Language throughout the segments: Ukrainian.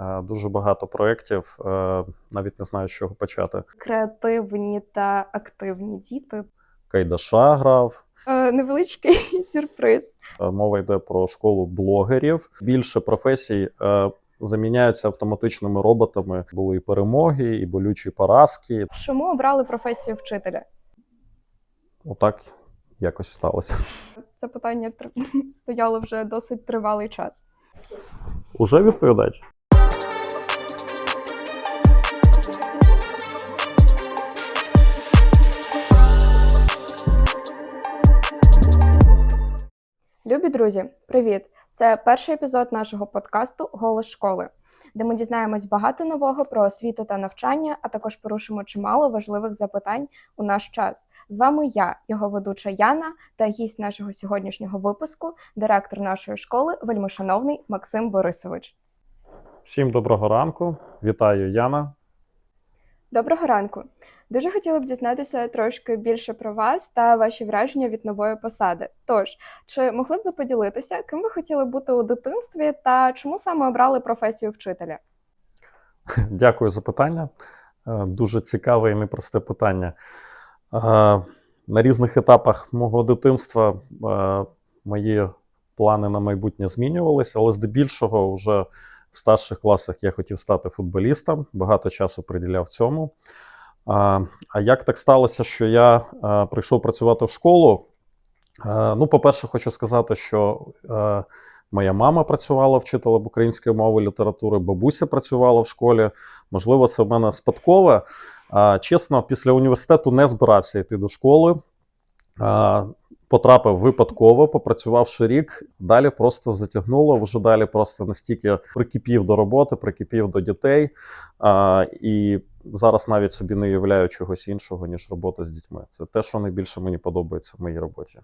Е, Дуже багато проєктів, е, навіть не знаю, з чого почати. креативні та активні діти. Кайдаша грав. Е, невеличкий сюрприз. Мова йде про школу блогерів. Більше професій заміняються автоматичними роботами. Були і перемоги, і болючі поразки. Чому обрали професію вчителя? Отак якось сталося. Це питання стояло вже досить тривалий час. Уже відповідач? Друзі, привіт! Це перший епізод нашого подкасту Голос школи, де ми дізнаємось багато нового про освіту та навчання, а також порушимо чимало важливих запитань у наш час. З вами я, його ведуча Яна, та гість нашого сьогоднішнього випуску, директор нашої школи, вельмишановний Максим Борисович. Всім доброго ранку. Вітаю, Яна. Доброго ранку. Дуже хотіла б дізнатися трошки більше про вас та ваші враження від нової посади. Тож, чи могли б ви поділитися, ким ви хотіли бути у дитинстві та чому саме обрали професію вчителя? Дякую за питання. Е, Дуже цікаве і непросте питання. Е, На різних етапах мого дитинства е, мої плани на майбутнє змінювалися, але здебільшого вже в старших класах я хотів стати футболістом, багато часу приділяв цьому. А а як так сталося, що я а, прийшов працювати в школу? А, Ну, по-перше, хочу сказати, що а, Моя мама працювала вчителем української мови літератури, бабуся працювала в школі. Можливо, це в мене спадкове. А, Чесно, після університету не збирався йти до школи. А, Потрапив випадково, попрацювавши рік, далі просто затягнуло. Вже далі просто настільки прикипів до роботи, прикипів до дітей. А, І зараз навіть собі не уявляю чогось іншого, ніж робота з дітьми. Це те, що найбільше мені подобається в моїй роботі.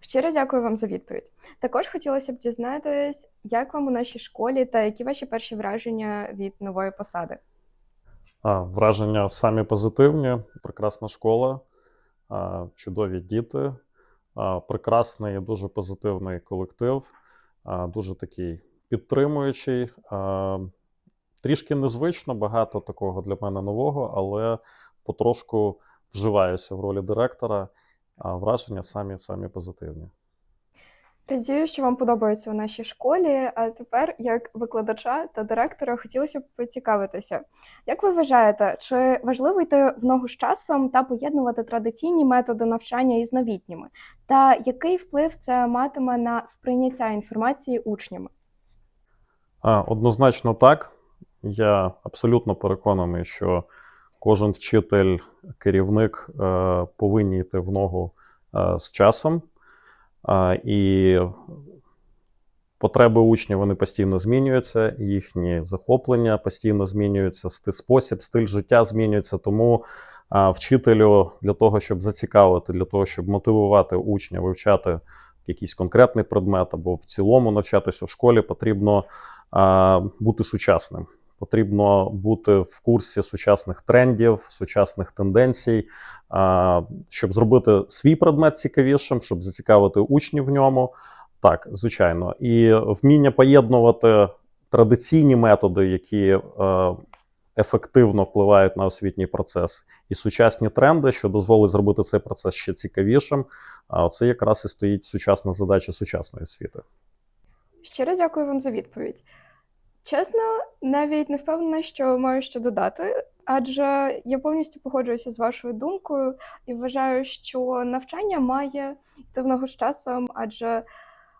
Щиро дякую вам за відповідь. Також хотілося б дізнатись, як вам у нашій школі та які ваші перші враження від нової посади. А, Враження самі позитивні, прекрасна школа, а, чудові діти, прекрасний, дуже позитивний колектив, дуже такий підтримуючий. Трішки незвично, багато такого для мене нового, але потрошку вживаюся в ролі директора. А враження самі самі позитивні. Радію, що вам подобається у нашій школі. А тепер, як викладача та директора, хотілося б поцікавитися, як ви вважаєте, чи важливо йти в ногу з часом та поєднувати традиційні методи навчання із новітніми? Та який вплив це матиме на сприйняття інформації учнями? А, Однозначно так. Я абсолютно переконаний, що кожен вчитель, керівник е, повинні йти в ногу е, з часом. І потреби учнів вони постійно змінюються, їхні захоплення постійно змінюються, спосіб, стиль життя змінюється. Тому вчителю для того, щоб зацікавити, для того, щоб мотивувати учня вивчати якийсь конкретний предмет або в цілому навчатися в школі, потрібно бути сучасним. Потрібно бути в курсі сучасних трендів, сучасних тенденцій, щоб зробити свій предмет цікавішим, щоб зацікавити учнів в ньому. Так, звичайно, і вміння поєднувати традиційні методи, які е, ефективно впливають на освітній процес, і сучасні тренди, що дозволить зробити цей процес ще цікавішим. А це якраз і стоїть сучасна задача сучасної освіти. Щиро дякую вам за відповідь. Чесно, навіть не впевнена, що маю що додати, адже я повністю погоджуюся з вашою думкою і вважаю, що навчання має ногу з часом, адже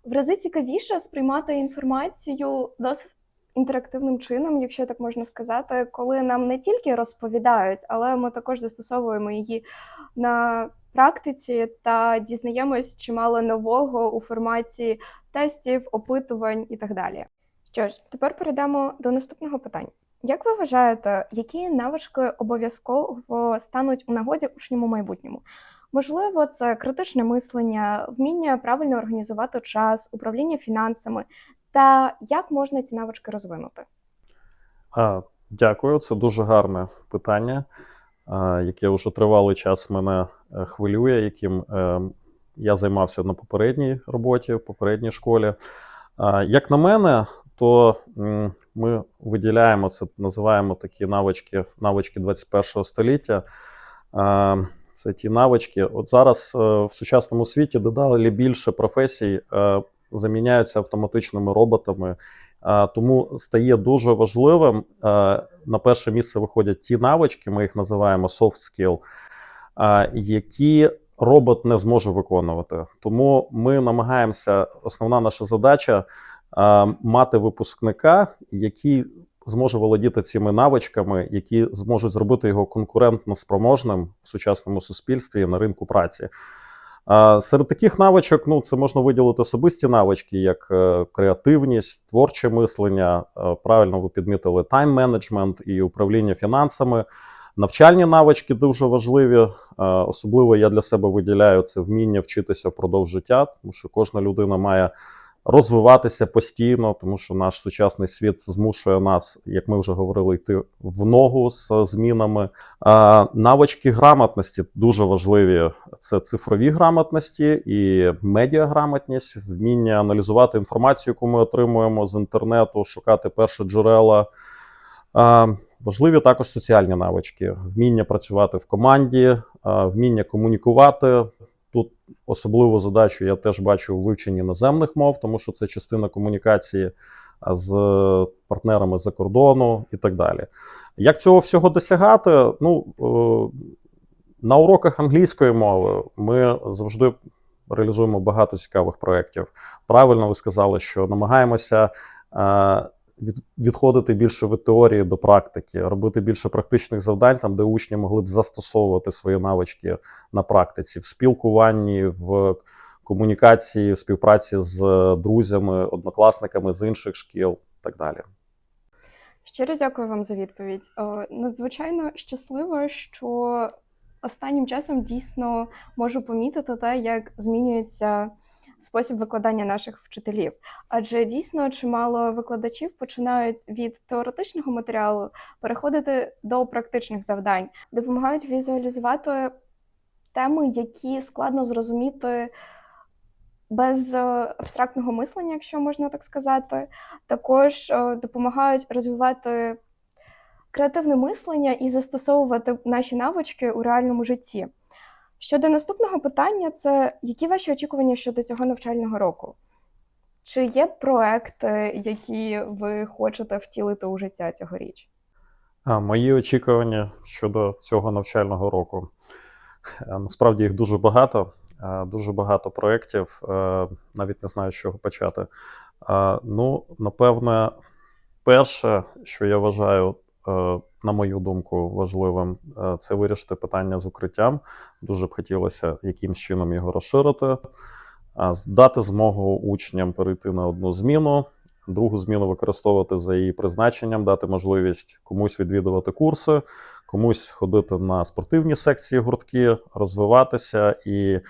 в рази цікавіше сприймати інформацію досить інтерактивним чином, якщо так можна сказати, коли нам не тільки розповідають, але ми також застосовуємо її на практиці та дізнаємось чимало нового у форматі тестів, опитувань і так далі. Що ж, тепер перейдемо до наступного питання. Як ви вважаєте, які навички обов'язково стануть у нагоді у майбутньому? Можливо, це критичне мислення, вміння правильно організувати час, управління фінансами, та як можна ці навички розвинути? А, Дякую, це дуже гарне питання, яке вже тривалий час мене е, хвилює, яким е, я займався на попередній роботі, в попередній школі. Як на мене, то ми виділяємо це, називаємо такі навички, навички 21 століття. Це ті навички. От зараз е, в сучасному світі дедалі більше професій заміняються автоматичними роботами. Тому стає дуже важливим. На перше місце виходять ті навички, ми їх називаємо soft skill, які робот не зможе виконувати. Тому ми намагаємося. Основна наша задача мати випускника, який зможе володіти цими навичками, які зможуть зробити його конкурентно спроможним в сучасному суспільстві на ринку праці. Серед таких навичок ну, це можна виділити особисті навички, як е, креативність, творче мислення. е, Правильно ви підмітили тайм-менеджмент і управління фінансами. Навчальні навички дуже важливі. Е, Особливо я для себе виділяю це вміння вчитися впродовж життя, тому що кожна людина має розвиватися постійно, тому що наш сучасний світ змушує нас, як ми вже говорили, йти в ногу з змінами. Навички грамотності дуже важливі. Це цифрові грамотності і медіаграмотність, вміння аналізувати інформацію, яку ми отримуємо з інтернету, шукати перші джерела. Важливі також соціальні навички, вміння працювати в команді, вміння комунікувати. Тут особливу задачу я теж бачу у вивченні іноземних мов, тому що це частина комунікації з партнерами за кордону і так далі. Як цього всього досягати? Ну, е, на уроках англійської мови ми завжди реалізуємо багато цікавих проєктів. Правильно ви сказали, що намагаємося е, відходити більше від теорії до практики, робити більше практичних завдань, там, де учні могли б застосовувати свої навички на практиці, в спілкуванні, в комунікації, в співпраці з друзями, однокласниками з інших шкіл і так далі. Щиро дякую вам за відповідь. Надзвичайно щаслива, що останнім часом дійсно можу помітити те, як змінюється спосіб викладання наших вчителів. Адже дійсно чимало викладачів починають від теоретичного матеріалу переходити до практичних завдань, допомагають візуалізувати теми, які складно зрозуміти без е, абстрактного мислення, якщо можна так сказати також е, допомагають розвивати креативне мислення і застосовувати наші навички у реальному житті. Щодо наступного питання, це які ваші очікування щодо цього навчального року? Чи є проекти, які ви хочете втілити у життя цьогоріч? А, мої очікування щодо цього навчального року. Е, Насправді їх дуже багато, е, дуже багато проєктів, е, навіть не знаю, з чого почати. Ну, напевне, перше, що я вважаю, на мою думку, важливим, е, це вирішити питання з укриттям. Дуже б хотілося якимсь чином його розширити, дати змогу учням перейти на одну зміну, другу зміну використовувати за її призначенням, дати можливість комусь відвідувати курси, комусь ходити на спортивні секції гуртки, розвиватися і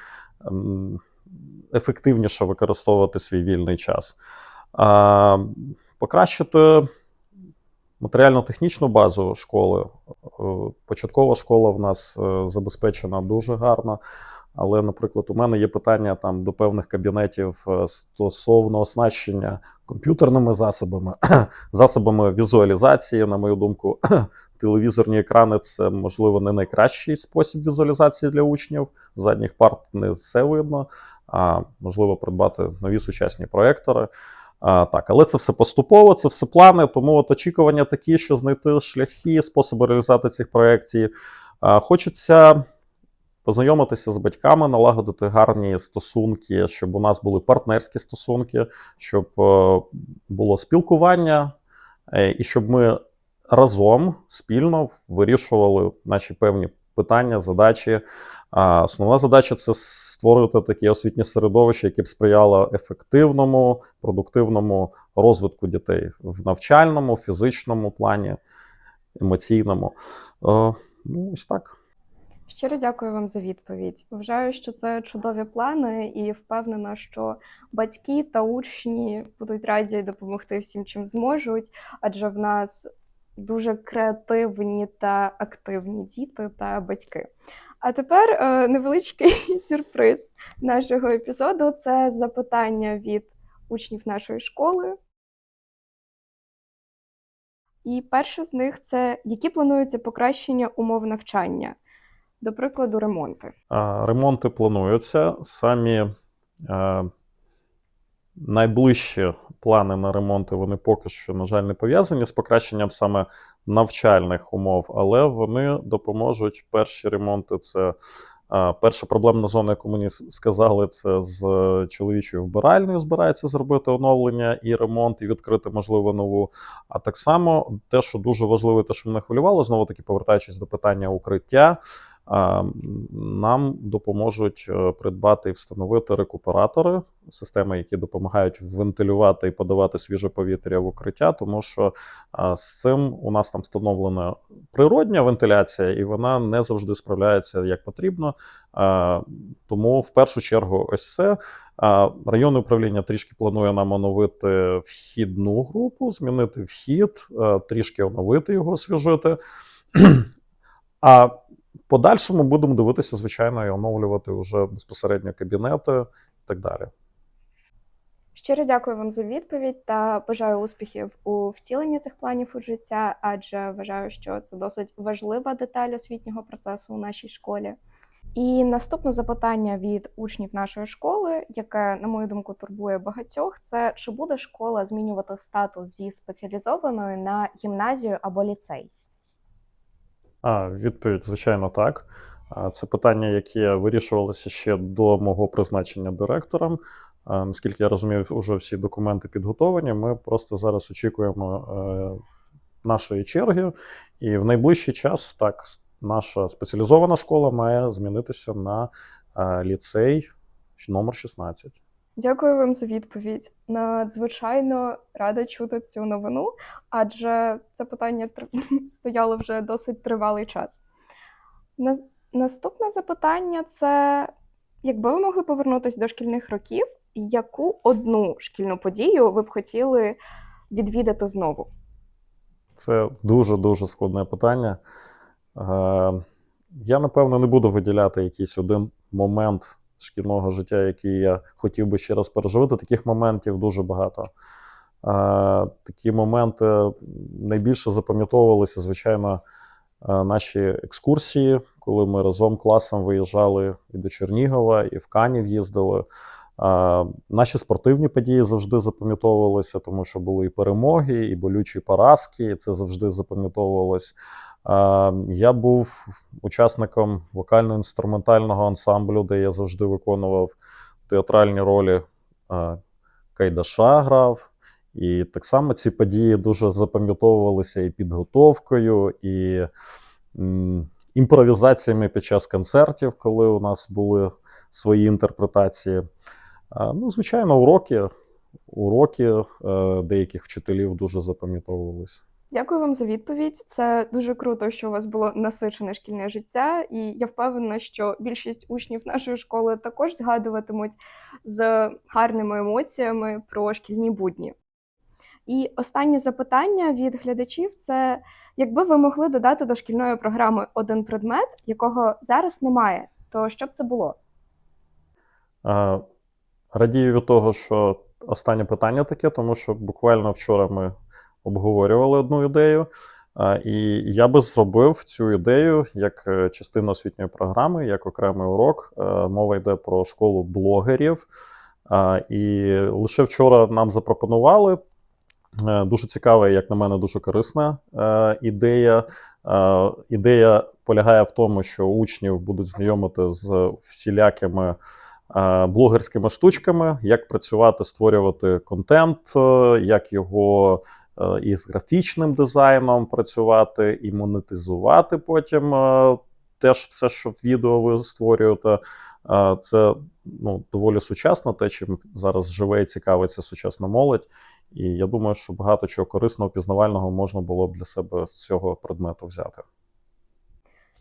ефективніше використовувати свій вільний час. Покращити матеріально-технічну базу школи. Е, Початкова школа в нас е, забезпечена дуже гарно. Але, наприклад, у мене є питання там до певних кабінетів е, стосовно оснащення комп'ютерними засобами, засобами візуалізації, на мою думку, телевізорні екрани це можливо не найкращий спосіб візуалізації для учнів. Задніх парт не все видно, а можливо придбати нові сучасні проектори. А, так, але це все поступово, це все плани, тому от очікування такі, що знайти шляхи, способи реалізації цих проєктів. А, хочеться познайомитися з батьками, налагодити гарні стосунки, щоб у нас були партнерські стосунки, щоб е, було спілкування, е, і щоб ми разом спільно вирішували наші певні питання, задачі. А основна задача це створити таке освітнє середовище, яке б сприяло ефективному, продуктивному розвитку дітей в навчальному, фізичному плані, емоційному. Е, Ну, ось так. Щиро дякую вам за відповідь. Вважаю, що це чудові плани, і впевнена, що батьки та учні будуть раді допомогти всім, чим зможуть, адже в нас дуже креативні та активні діти та батьки. А тепер е, невеличкий сюрприз нашого епізоду це запитання від учнів нашої школи. І перше з них це які плануються покращення умов навчання, до прикладу, ремонти. Ремонти плануються. Самі е, найближчі плани на ремонти вони поки що, на жаль, не пов'язані з покращенням саме навчальних умов, але вони допоможуть. Перші ремонти це. Перша проблемна зона, яку мені сказали, це з чоловічою вбиральнею збирається зробити оновлення і ремонт, і відкрити, можливо, нову. А так само те, що дуже важливо, те, що мене хвилювало, знову таки повертаючись до питання укриття, нам допоможуть е, придбати і встановити рекуператори, системи, які допомагають вентилювати і подавати свіже повітря в укриття, тому що з цим у нас там встановлена природня вентиляція, і вона не завжди справляється як потрібно. Тому в першу чергу, ось це. Районне управління трішки планує нам оновити вхідну групу, змінити вхід, е, трішки оновити його, освіжити. А подальшому будемо дивитися, звичайно, і оновлювати вже безпосередньо кабінети і так далі. Щиро дякую вам за відповідь та бажаю успіхів у втіленні цих планів у життя, адже вважаю, що це досить важлива деталь освітнього процесу у нашій школі. І наступне запитання від учнів нашої школи, яке, на мою думку, турбує багатьох, це чи буде школа змінювати статус зі спеціалізованої на гімназію або ліцей? А, відповідь, звичайно, так. Це питання, яке вирішувалося ще до мого призначення директором. Наскільки я розумію, вже всі документи підготовлені. Ми просто зараз очікуємо е, нашої черги, і в найближчий час так наша спеціалізована школа має змінитися на е, ліцей номер 16. Дякую вам за відповідь. Надзвичайно рада чути цю новину, адже це питання стояло вже досить тривалий час. На- Наступне запитання це: якби ви могли повернутися до шкільних років, яку одну шкільну подію ви б хотіли відвідати знову? Це дуже дуже складне питання. Е, Я, напевно, не буду виділяти якийсь один момент шкільного життя, який я хотів би ще раз переживати. Таких моментів дуже багато. Такі моменти найбільше запам'ятовувалися, звичайно, наші екскурсії, коли ми разом класом виїжджали і до Чернігова, і в Канів їздили. Наші спортивні події завжди запам'ятовувалися, тому що були і перемоги, і болючі поразки, і це завжди запам'ятовувалось. Я був учасником вокально-інструментального ансамблю, де я завжди виконував театральні ролі Кайдаша грав. І так само ці події дуже запам'ятовувалися і підготовкою, і імпровізаціями під час концертів, коли у нас були свої інтерпретації. Ну, звичайно, уроки. Уроки е, деяких вчителів дуже запам'ятовувалися. Дякую вам за відповідь. Це дуже круто, що у вас було насичене шкільне життя, і я впевнена, що більшість учнів нашої школи також згадуватимуть з гарними емоціями про шкільні будні. І останнє запитання від глядачів це якби ви могли додати до шкільної програми один предмет, якого зараз немає, то що б це було? Радію від того, що останнє питання таке, тому що буквально вчора ми обговорювали одну ідею. І я би зробив цю ідею як е, частину освітньої програми, як окремий урок. Е, Мова йде про школу блогерів. І лише вчора нам запропонували. Е, Дуже цікава, як на мене, дуже корисна ідея. Ідея полягає в тому, що учнів будуть знайомити з всілякими блогерськими штучками, як працювати, створювати контент, як його е, із графічним дизайном працювати, і монетизувати потім е, теж все, що в відео ви створюєте. Е, Це ну, доволі сучасно, те, чим зараз живе і цікавиться сучасна молодь. І я думаю, що багато чого корисного, пізнавального можна було б для себе з цього предмету взяти.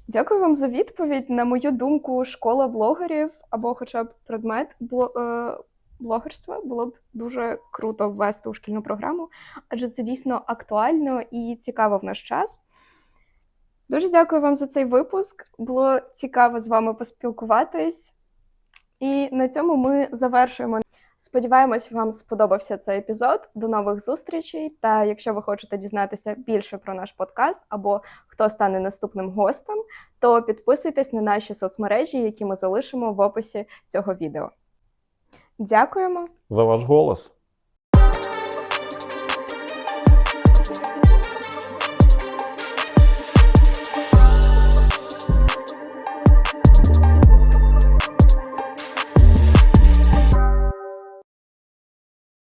Дякую вам за відповідь. На мою думку, школа блогерів або хоча б предмет блогерства було б дуже круто ввести у шкільну програму, адже це дійсно актуально і цікаво в наш час. Дуже дякую вам за цей випуск. Було цікаво з вами поспілкуватись. І на цьому ми завершуємо Сподіваємось, вам сподобався цей епізод. До нових зустрічей. Та якщо ви хочете дізнатися більше про наш подкаст або хто стане наступним гостем, то підписуйтесь на наші соцмережі, які ми залишимо в описі цього відео. Дякуємо! За ваш голос.